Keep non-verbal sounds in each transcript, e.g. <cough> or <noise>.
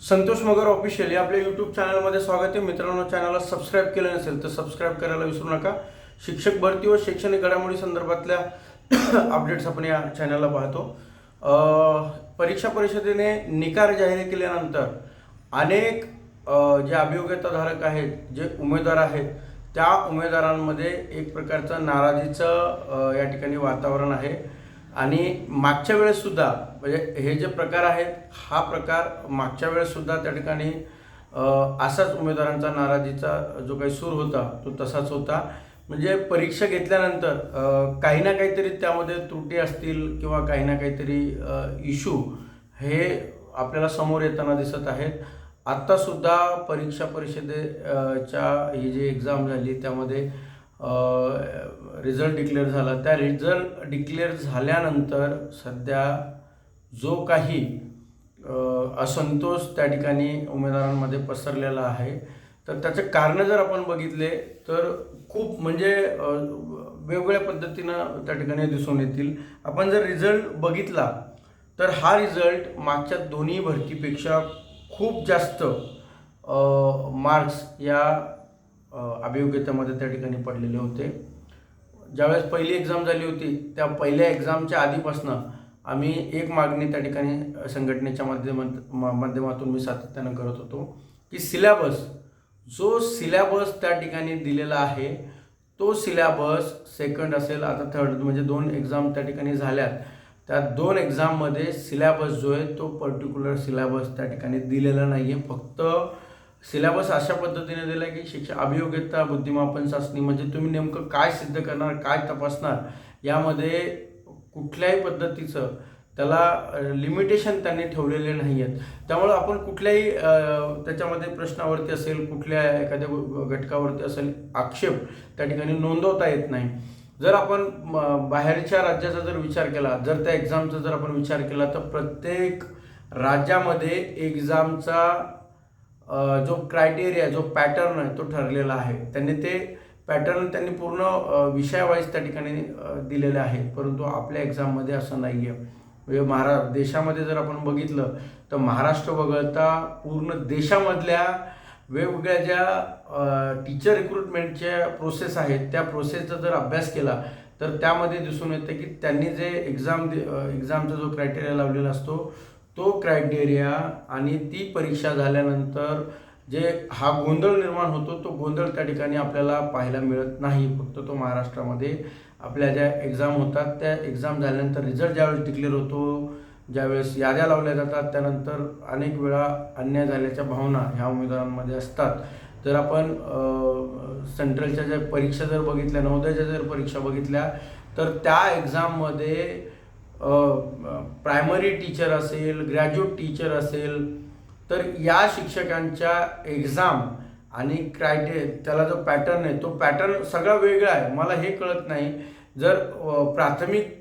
संतोष मगर official या आपल्या YouTube चॅनलमध्ये स्वागत आहे. मित्रांनो चॅनलला सबस्क्राईब केलं नसेल तर सबस्क्राईब करायला विसरू नका. शिक्षक भरती व शैक्षणिक घडामोडी संदर्भातल्या <coughs> अपडेट्स आपण या चॅनलला पाहतो. परीक्षा परिषदेने निकाल जाहीर केल्यानंतर अनेक जे अभियोग्यताधारक आहेत जे उमेदवार आहेत त्या उमेदवारांमध्ये एक प्रकारचं नाराजीचं या ठिकाणी वातावरण आहे. आणि मागच्या वेळेससुद्धा म्हणजे हे जे प्रकार आहेत हा प्रकार मागच्या वेळेससुद्धा त्या ठिकाणी असाच उमेदवारांचा नाराजीचा जो काही सूर होता तो तसाच होता. म्हणजे परीक्षा घेतल्यानंतर काही ना काहीतरी त्यामध्ये त्रुटी असतील किंवा काही ना काहीतरी इशू हे आपल्याला समोर येताना दिसत आहेत. आत्तासुद्धा परीक्षा परिषदेच्या ही जी एक्झाम झाली त्यामध्ये रिझल्ट डिक्लेअर झाला. त्या रिझल्ट डिक्लेअर झाल्यानंतर सध्या जो काही असंतोष त्या ठिकाणी उमेदवारांमध्ये पसरलेला आहे. तर त्याचे कारणं जर आपण बघितले तर खूप म्हणजे वेगवेगळ्या पद्धतीनं त्या ठिकाणी दिसून येतील. आपण जर रिझल्ट बघितला तर हा रिझल्ट मागच्या दोन्ही भरतीपेक्षा खूप जास्त मार्क्स या अभियोग्यतेमध्ये त्या ठिकाणी पडलेले होते. ज्यावेळेस पहिली एक्झाम झाली होती त्या पहिल्या एक्झामच्या आधीपासनं आम्ही एक मागणी त्या ठिकाणी संघटनेच्या माध्यमात माध्यमातून मी सातत्यानं करत होतो की सिलॅबस जो सिलॅबस त्या ठिकाणी दिलेला आहे तो सिलॅबस सेकंड असेल आता थर्ड म्हणजे दोन एक्झाम त्या ठिकाणी झाल्यात. त्या दोन एक्झाममध्ये सिलॅबस जो आहे तो पर्टिक्युलर सिलॅबस त्या ठिकाणी दिलेला नाही आहे फक्त सिलॅबस अशा पद्धतीने दिला की शिक्षा अभियोग्यता बुद्धिमापन चाचणी म्हणजे तुम्ही नेमकं काय सिद्ध करणार काय तपासणार यामध्ये कुठल्याही पद्धतीचं त्याला लिमिटेशन त्यांनी ठेवलेले नाही आहेत त्यामुळं आपण कुठल्याही त्याच्यामध्ये प्रश्नावरती असेल कुठल्या एखाद्या घटकावरती असेल आक्षेप त्या ठिकाणी नोंदवता येत नाही. जर आपण म, बाहेरच्या राज्याचा जर विचार केला जर त्या एक्झामचा जर आपण विचार केला तर प्रत्येक राज्यामध्ये एक्झामचा जो क्रायटेरिया जो पॅटर्न आहे तो ठरलेला आहे. त्यांनी ते पॅटर्न त्यांनी पूर्ण विषयवाईज विषयावाईज त्या ठिकाणी दिलेले आहेत. परंतु आपल्या एक्झाममध्ये असं नाही आहे म्हणजे महारा देशामध्ये जर आपण बघितलं तर महाराष्ट्र वगळता पूर्ण देशामधल्या वेगवेगळ्या ज्या टीचर रिक्रुटमेंटच्या प्रोसेस आहेत त्या प्रोसेसचा जर अभ्यास केला तर त्यामध्ये दिसून येतं की त्यांनी जे एक्झाम एक्झामचा जो क्रायटेरिया लावलेला असतो तो क्रायटेरिया आणि ती परीक्षा झाल्यानंतर जे हा गोंधळ निर्माण होतो तो गोंधळ त्या ठिकाणी आपल्याला पाहायला मिळत नाही. फक्त तो महाराष्ट्रामध्ये आपल्या ज्या एक्झाम होतात त्या एक्झाम झाल्यानंतर रिझल्ट ज्यावेळेस डिक्लेअर होतो ज्यावेळेस याद्या लावल्या जातात त्यानंतर अनेक वेळा अन्याय झाल्याच्या भावना ह्या उमेदवारांमध्ये असतात. जर आपण सेंट्रलच्या ज्या परीक्षा जर बघितल्या नवोदयाच्या जर परीक्षा बघितल्या तर त्या एक्झाममध्ये प्रायमरी टीचर असेल ग्रॅज्युएट टीचर असेल तर या शिक्षकांच्या एक्झाम आणि क्रायटे त्याला जो पॅटर्न आहे तो पॅटर्न सगळा वेगळा आहे. मला हे कळत नाही. जर प्राथमिक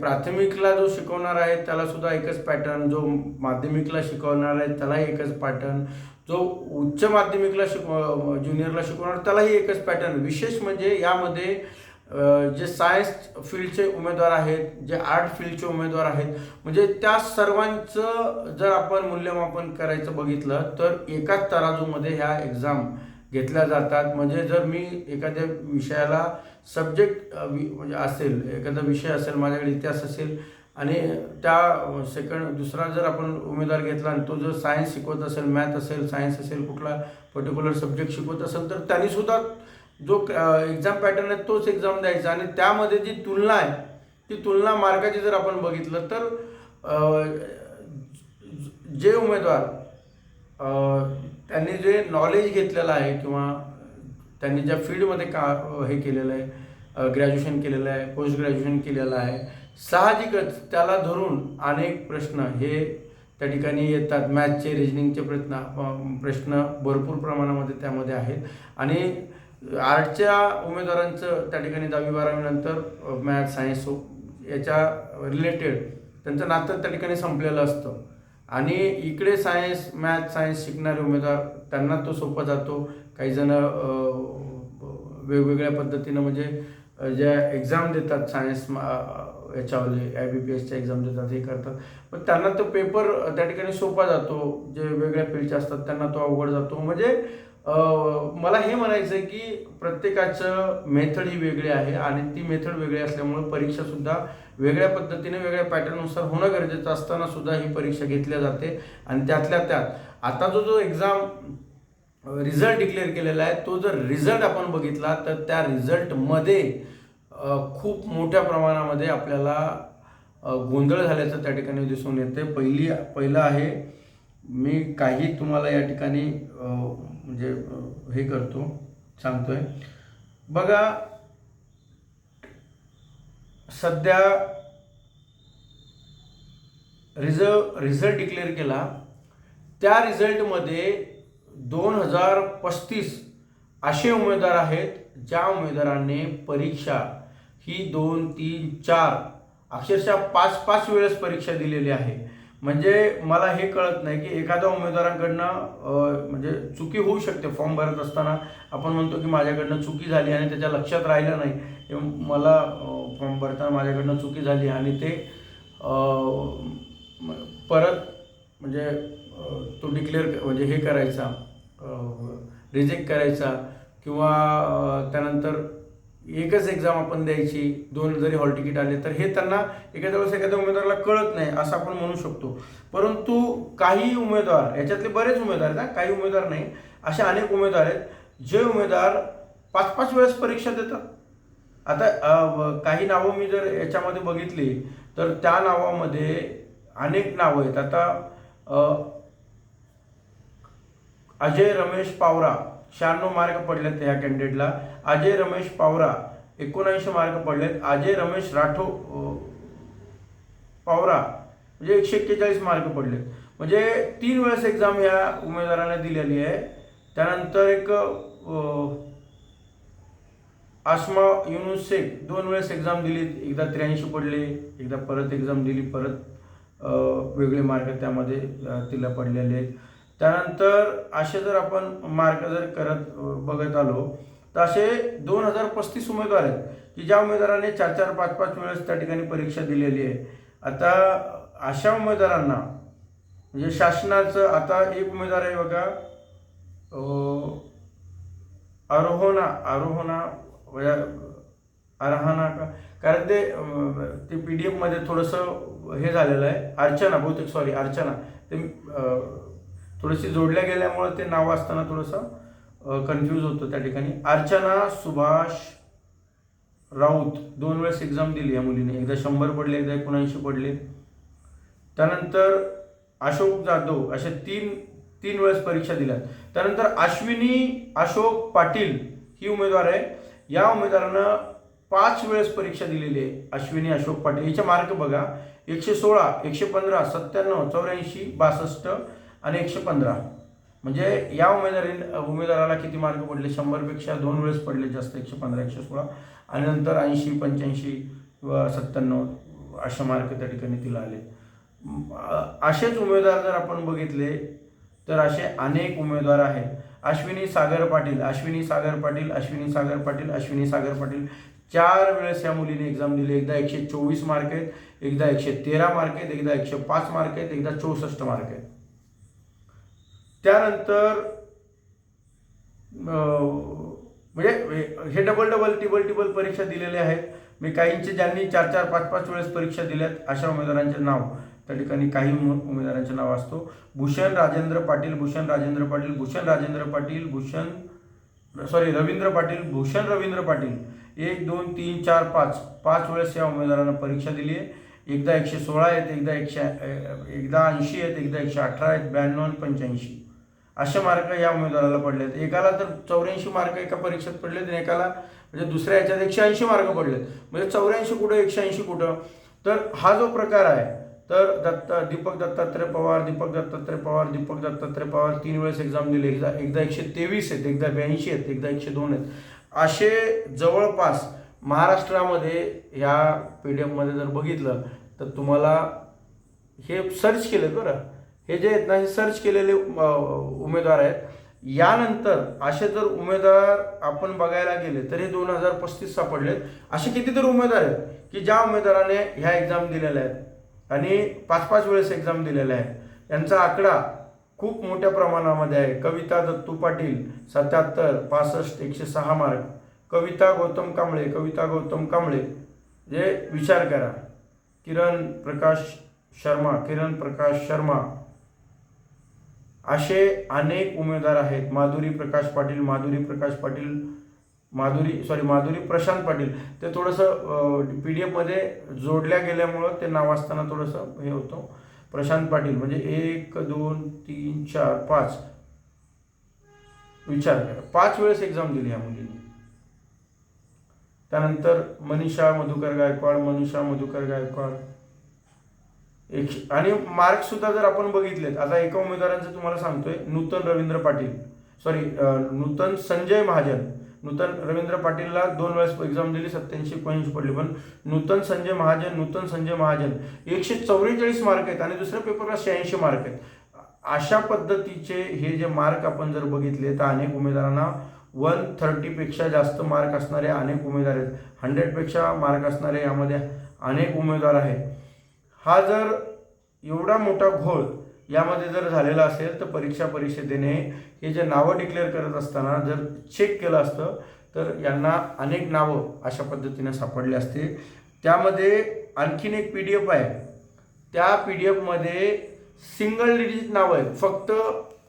प्राथमिकला जो शिकवणार आहे त्यालासुद्धा एकच पॅटर्न जो माध्यमिकला शिकवणार आहे त्यालाही एकच पॅटर्न जो उच्च माध्यमिकला शिकव ज्युनियरला शिकवणार त्यालाही एकच पॅटर्न विशेष म्हणजे यामध्ये जे सायन्स फील्डचे उमेदवार आहेत जे आर्ट फील्डचे उमेदवार आहेत म्हणजे त्या सर्वांचं जर आपण मूल्यमापन करायचं बघितलं तर एकाच तराजूमध्ये ह्या एक्झाम घेतल्या जातात. म्हणजे जर मी एखाद्या विषयाला सब्जेक्ट म्हणजे असेल एखादा विषय असेल माझ्याकडे इतिहास असेल आणि त्या सेकंड दुसरा जर आपण उमेदवार घेतला आणि तो जर सायन्स शिकवत असेल मॅथ असेल सायन्स असेल कुठला पर्टिक्युलर सब्जेक्ट शिकवत असेल तर त्यांनीसुद्धा जो एक्झाम पॅटर्न आहे तोच एक्झाम द्यायचा. आणि त्यामध्ये जी तुलना आहे ती तुलना मार्गाची जर आपण बघितलं तर जे उमेदवार त्यांनी जे नॉलेज घेतलेलं आहे किंवा त्यांनी ज्या फील्डमध्ये का हे केलेलं आहे ग्रॅज्युएशन केलेलं आहे पोस्ट ग्रॅज्युएशन केलेलं आहे साहजिकच त्याला धरून अनेक प्रश्न हे त्या ठिकाणी येतात. मॅथचे रिजनिंगचे प्रश्न प्रश्न भरपूर प्रमाणामध्ये त्यामध्ये आहेत. आणि आर्टच्या उमेदवारांचं त्या ठिकाणी दहावी बारावीनंतर मॅथ सायन्स याच्या रिलेटेड त्यांचं नातं त्या ठिकाणी संपलेलं असतं. आणि इकडे सायन्स मॅथ सायन्स शिकणारे उमेदवार त्यांना तो सोपा जातो. काहीजण वेगवेगळ्या पद्धतीनं म्हणजे ज्या एक्झाम देतात सायन्स याच्यावाले आय बी पी एसच्या एक्झाम देतात हे करतात. पण त्यांना तो पेपर त्या ठिकाणी सोपा जातो. जे वेगळ्या फील्डचे असतात त्यांना तो अवघड जातो. म्हणजे मला हे म्हणायचं आहे की प्रत्येकाचं मेथड ही वेगळी आहे आणि ती मेथड वेगळी असल्यामुळे परीक्षा सुद्धा वेगळ्या पद्धतीने वेगळ्या पॅटर्ननुसार होणं गरजेचं असताना सुद्धा ही परीक्षा घेतल्या जाते आणि त्यातल्या त्यात आता जो जो एक्झाम रिझल्ट डिक्लेअर केलेला आहे तो जर रिझल्ट आपण बघितला तर त्या रिझल्टमध्ये खूप मोठ्या प्रमाणामध्ये आपल्याला गोंधळ झाल्याचं त्या ठिकाणी दिसून येते. पहिली पहिलं आहे मी काही तुम्हाला या ठिकाणी म्हणजे हे करतो सांगतोय. बघा सध्या रिझर्व रिझल्ट डिक्लेअर केला. त्या रिझल्टमध्ये दोन हजार पस्तीस असे उमेदवार आहेत ज्या उमेदवारांनी परीक्षा ही दोन तीन चार अक्षरशः पाच पाच वेळेस परीक्षा दिलेली आहे. म्हणजे मला हे कळत नाही की एखाद्या उमेदवारांकडनं म्हणजे चुकी होऊ शकते फॉर्म भरत असताना. आपण म्हणतो की माझ्याकडनं चुकी झाली आणि त्याच्या लक्षात राहिलं नाही. मला फॉर्म भरताना माझ्याकडनं चुकी झाली आणि ते परत म्हणजे तो डिक्लेअर म्हणजे हे करायचा रिजेक्ट करायचा किंवा त्यानंतर एकच एक्झाम आपण द्यायची दोन जरी हॉल तिकीट आले तर हे त्यांना एखाद्या वेळेस एखाद्या उमेदवाराला कळत नाही असं आपण म्हणू शकतो. परंतु काही उमेदवार याच्यातले बरेच उमेदवार आहेत ना काही उमेदवार नाही असे अनेक उमेदवार आहेत जे उमेदवार पाच पाच वेळेस परीक्षा देतात. आता काही नावं मी जर याच्यामध्ये बघितली तर त्या नावामध्ये अनेक नावं आहेत. आता अजय रमेश पावरा शहाण्णव मार्क पडलेत ह्या कॅन्डिडेटला अजय रमेश पावरा एकोणऐंशी मार्क पडलेत. अजय रमेश राठो पावरा म्हणजे एकशे एक्केचाळीस मार्क पडलेत. म्हणजे तीन वेळेस एक्झाम ह्या उमेदवाराने दिलेली आहे. त्यानंतर एक आसमा युनुस शेख दोन वेळेस एक्झाम दिली. एकदा त्र्याऐंशी पडले एकदा परत एक्झाम दिली. परत वेगळे मार्क त्यामध्ये तिला पडलेले आहेत. त्यानंतर असे जर आपण मार्क जर करत बघत आलो तर असे दोन हजार पस्तीस उमेदवार आहेत की ज्या उमेदवाराने चार चार पाच पाच वेळेस त्या ठिकाणी परीक्षा दिलेली आहे. आता अशा उमेदवारांना म्हणजे शासनाचं आता एक उमेदवार आहे बघा आरोहणा आरोहणा आरोहना का कारण ते ते पी डी एफमध्ये थोडंसं हे झालेलं आहे अर्चना बहुतेक सॉरी अर्चना. ते थोडीशी जोडल्या गेल्यामुळं ते नाव असताना थोडंसं कन्फ्यूज होतं त्या ठिकाणी. अर्चना सुभाष राऊत दोन वेळेस एक्झाम दिली या मुलीने. एकदा शंभर पडले एकदा एकोणऐंशी पडले. त्यानंतर अशोक जाधव अशा तीन तीन वेळेस परीक्षा दिल्या. त्यानंतर अश्विनी अशोक पाटील ही उमेदवार आहे. या उमेदवारानं पाच वेळेस परीक्षा दिलेली आहे अश्विनी अशोक पाटील. याचे मार्क बघा. एकशे सोळा एकशे पंधरा सत्त्याण्णव चौऱ्याऐंशी बासष्ट आणि एकशे पंधरा. म्हणजे या उमेदवारी उमेदवाराला किती मार्क पडले? शंभरपेक्षा दोन वेळेस पडले जास्त एकशे पंधरा एकशे सोळा. आणि नंतर ऐंशी पंच्याऐंशी किंवा सत्त्याण्णव अशा मार्क त्या ठिकाणी तिला आले. असेच उमेदवार जर आपण बघितले तर असे अनेक उमेदवार आहेत. अश्विनी सागर पाटील अश्विनी सागर पाटील अश्विनी सागर पाटील अश्विनी सागर पाटील. चार वेळेस या मुलीने एक्झाम दिली. एकदा एकशे चोवीस मार्क आहेत एकदा एकशे तेरा मार्क आहेत एकदा एकशे पाच मार्क आहेत एकदा चौसष्ट मार्क आहेत. त्यानंतर म्हणजे हे- हे डबल डबल टिबल टिबल परीक्षा दिलेल्या आहेत. मी काहींचे ज्यांनी चार चार पाच पाच वेळेस परीक्षा दिल्यात अशा उमेदवारांचे नाव. त्या ठिकाणी काही उमेदवारांचे नाव असतो. भूषण राजेंद्र पाटील भूषण राजेंद्र पाटील भूषण राजेंद्र पाटील भूषण सॉरी रवींद्र पाटील भूषण रवींद्र पाटील. एक दोन तीन चार पाच. पाच वेळेस या उमेदवारांना परीक्षा दिली आहे एकदा एकशे सोळा आहेत एकदा एकशे एकदा ऐंशी आहेत एकदा एकशे अठरा आहेत ब्याण्णव पंच्याऐंशी. असे मार्क या उमेदवाराला पडले आहेत एकाला तर चौऱ्याऐंशी मार्क एका परीक्षेत पडलेत आणि एकाला म्हणजे दुसऱ्या याच्यात एकशे ऐंशी मार्क पडलेत. म्हणजे चौऱ्याऐंशी कुठं एकशे ऐंशी कुठं? तर हा जो प्रकार आहे तर दत्त दीपक दत्तात्रय पवार दीपक दत्तात्रय पवार दीपक दत्तात्रय पवार तीन वेळेस एक्झाम दिली. एकदा एकदा एकशे तेवीस आहेत एकदा ब्याऐंशी आहेत एकदा एकशे दोन आहेत. असे जवळपास महाराष्ट्रामध्ये ह्या पी डी एफमध्ये जर बघितलं तर तुम्हाला हे सर्च केलं बरं. हे जे आहेत ना हे सर्च केलेले उमेदवार आहेत. यानंतर असे जर उमेदवार आपण बघायला गेले तर हे दोन हजार पस्तीस सापडलेत. असे कितीतरी उमेदवार आहेत की ज्या उमेदवाराने ह्या एक्झाम दिलेल्या आहेत आणि पाच पाच वेळेस एक्झाम दिलेल्या आहेत. यांचा आकडा खूप मोठ्या प्रमाणामध्ये आहे. कविता दत्तू पाटील सत्याहत्तर पासष्ट एकशे सहा मार्क कविता गौतम कांबळे कविता गौतम कांबळे. जे विचार करा. किरण प्रकाश शर्मा किरण प्रकाश शर्मा. असे अनेक उमेदवार आहेत. माधुरी प्रकाश पाटील माधुरी प्रकाश पाटील माधुरी सॉरी माधुरी प्रशांत पाटील. ते थोडंसं पी डी एफमध्ये जोडल्या गेल्यामुळं ते नाव असताना थोडंसं हे होतं. प्रशांत पाटील म्हणजे एक दोन तीन चार पाच. विचार करा. पाच वेळेस एक्झाम दिली या मुलींनी. त्यानंतर मनीषा मधुकर गायकवाड मनीषा मधुकर गायकवाड. एकशे आणि मार्क सुद्धा जर आपण बघितलेत आता एका उमेदवारांचं तुम्हाला सांगतोय नूतन रवींद्र पाटील. सॉरी नूतन संजय महाजन. नूतन रवींद्र पाटीलला दोन वेळेस एक्झाम दिली सत्याऐंशी पंच्याऐंशी पडली. पण नूतन संजय महाजन नूतन संजय महाजन एकशे चौवेचाळीस मार्क आहेत आणि दुसऱ्या पेपरला शहाऐंशी मार्क आहेत. अशा पद्धतीचे हे जे मार्क आपण जर बघितले तर अनेक उमेदवारांना वन थर्टीपेक्षा जास्त मार्क असणारे अनेक उमेदवार आहेत. हंड्रेडपेक्षा मार्क असणारे यामध्ये अनेक उमेदवार आहेत. हा जर एवढा मोठा घोळ यामध्ये जर झालेला असेल तर परीक्षा परिषदेने हे जे नावं डिक्लेअर करत असताना जर चेक केलं असतं तर यांना अनेक नावं अशा पद्धतीने सापडली असते. त्यामध्ये आणखीन एक पी डी एफ आहे. त्या पी डी एफमध्ये सिंगल डिजिट नावं आहेत. फक्त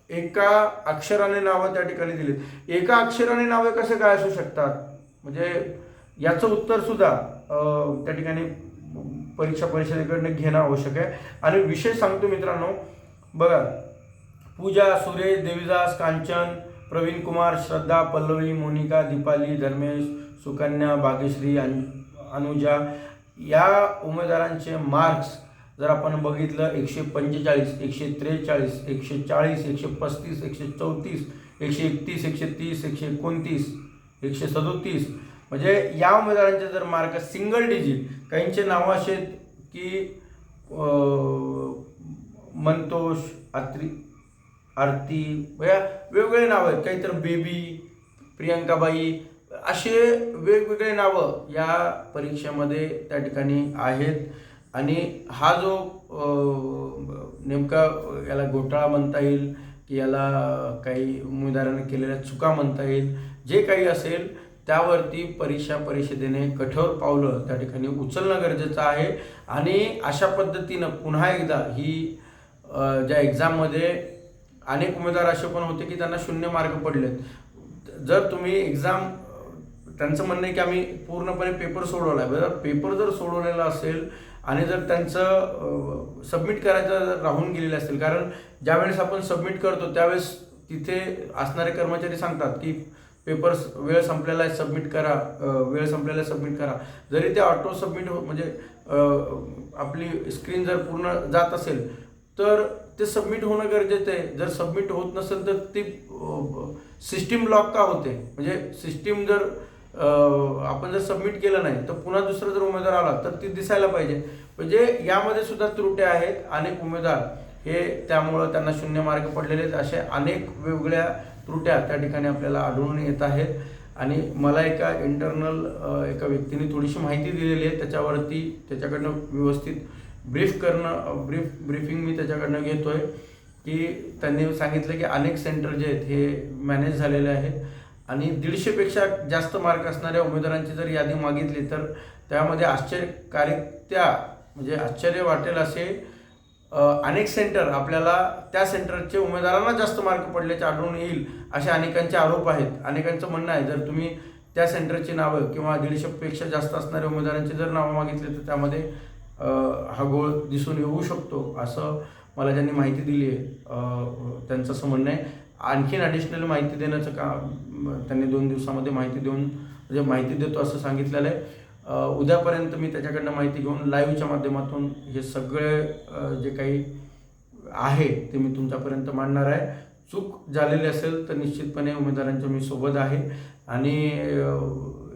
एका अक्षराने नावं त्या ठिकाणी दिलीत. एका अक्षराने नावं कसे काय असू शकतात? म्हणजे याचं उत्तरसुद्धा त्या ठिकाणी परीक्षा परिषदेकडनं घेणं आवश्यक आहे. आणि विशेष सांगतो मित्रांनो बघा पूजा सुरेश देवीदास कांचन प्रवीण कुमार श्रद्धा पल्लवी मोनिका दीपाली धर्मेश सुकन्या भाग्यश्री अनुजा या उमेदवारांचे मार्क्स जर आपण बघितलं एकशे पंचेचाळीस एकशे त्रेचाळीस एकशे चाळीस एकशे पस्तीस एकशे चौतीस एकशे एकतीस एकशे तीस एकशे एकोणतीस एकशे सदोतीस म्हणजे या उमेदवारांचे जर मार्क सिंगल डिजिट काहींचे नावं असे आहेत की मंतोष आत्री आरती या वेगवेगळे नावं आहेत. काहीतर बेबी प्रियंकाबाई असे वेगवेगळे नावं या परीक्षेमध्ये त्या ठिकाणी आहेत. आणि हा जो नेमका याला घोटाळा म्हणता येईल की याला काही उमेदवारांनी केलेल्या चुका म्हणता येईल जे काही असेल त्यावरती परीक्षा परिषदेने कठोर पावलं त्या ठिकाणी उचलणं गरजेचं आहे. आणि अशा पद्धतीनं पुन्हा एकदा ही ज्या एक्झाममध्ये अनेक उमेदवार असे पण होते की त्यांना शून्य मार्क पडलेत. जर तुम्ही एक्झाम त्यांचं म्हणणं आहे की आम्ही पूर्णपणे पेपर सोडवला आहे जर पेपर जर सोडवलेला असेल आणि जर त्यांचं सबमिट करायचं जर राहून गेलेलं असेल कारण ज्यावेळेस आपण सबमिट करतो त्यावेळेस तिथे असणारे कर्मचारी सांगतात की पेपर वेळ संपलेला आहे सबमिट करा वेळ संपलेला सबमिट करा. जरी ते ऑटो सबमिट हो म्हणजे आपली स्क्रीन जर पूर्ण जात असेल तर ते सबमिट होणं गरजेचं आहे. जर सबमिट होत नसेल तर ती सिस्टीम लॉक का होते? म्हणजे सिस्टीम जर आपण जर सबमिट केलं नाही तर पुन्हा दुसरा जर उमेदवार आला तर ती दिसायला पाहिजे. म्हणजे यामध्ये सुद्धा त्रुट्या आहेत अनेक उमेदवार. हे त्यामुळं त्यांना शून्य मार्ग पडलेले आहेत. असे अनेक वेगवेगळ्या त्रुट्या त्या ठिकाणी आपल्याला आढळून येत आहेत. आणि मला एका इंटरनल एका व्यक्तीने थोडीशी माहिती दिलेली आहे. त्याच्यावरती त्याच्याकडनं व्यवस्थित ब्रीफ करणं ब्रीफ ब्रीफिंग मी त्याच्याकडनं घेतो आहे की त्यांनी सांगितलं की अनेक सेंटर जे आहेत हे मॅनेज झालेले आहेत. आणि दीडशेपेक्षा जास्त मार्क असणाऱ्या उमेदवारांची जर यादी मागितली तर त्यामध्ये आश्चर्यकारित्या म्हणजे आश्चर्य वाटेल असे अनेक सेंटर आपल्याला त्या सेंटरचे उमेदवारांना जास्त मार्क पडल्याचे आढळून येईल असे अनेकांचे आरोप आहेत. अनेकांचं म्हणणं आहे जर तुम्ही त्या सेंटरची नावं किंवा दीडशेपेक्षा जास्त असणाऱ्या उमेदवारांची जर नावं मागितली तर त्यामध्ये हा गोळ दिसून येऊ शकतो असं मला ज्यांनी माहिती दिली आहे त्यांचं असं म्हणणं आहे. आणखीन ॲडिशनल माहिती देण्याचं का त्यांनी दोन दिवसामध्ये माहिती देऊन म्हणजे माहिती देतो असं सांगितलेलं आहे. उद्यापर्यंत मी त्याच्याकडनं माहिती घेऊन लाईव्हच्या माध्यमातून हे सगळे जे काही आहे ते मी तुमच्यापर्यंत मांडणार आहे. चूक झालेली असेल तर निश्चितपणे उमेदवारांच्या मी सोबत आहे. आणि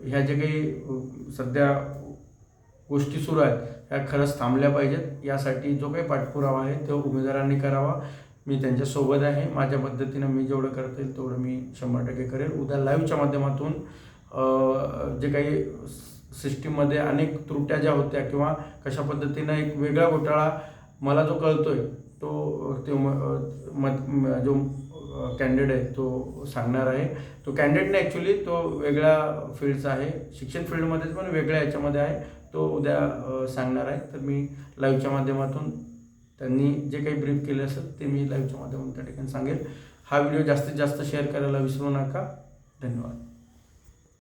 ह्या जे काही सध्या गोष्टी सुरू आहेत ह्या खरंच थांबल्या पाहिजेत. यासाठी जो काही पाठपुरावा आहे तो उमेदवारांनी करावा. मी त्यांच्यासोबत आहे. माझ्या पद्धतीनं मी जेवढं करता येईल तेवढं मी शंभर टक्के करेल. उद्या लाईव्हच्या माध्यमातून जे काही सिस्टीममध्ये अनेक त्रुट्या ज्या होत्या किंवा कशा पद्धतीनं एक वेगळा घोटाळा मला जो कळतोय तो तो म- मत म- जो कॅन्डिडेट आहे तो सांगणार आहे. तो कॅन्डिडेटने ॲक्च्युली तो वेगळ्या फील्डचा आहे शिक्षण फील्डमध्येच पण वेगळ्या याच्यामध्ये आहे तो उद्या सांगणार आहे. तर मी लाईव्हच्या माध्यमातून त्यांनी जे काही ब्रीफ केले असेल ते मी लाईव्हच्या माध्यमातून त्या ठिकाणी सांगेल. हा व्हिडिओ जास्तीत जास्त शेअर करायला विसरू नका. धन्यवाद.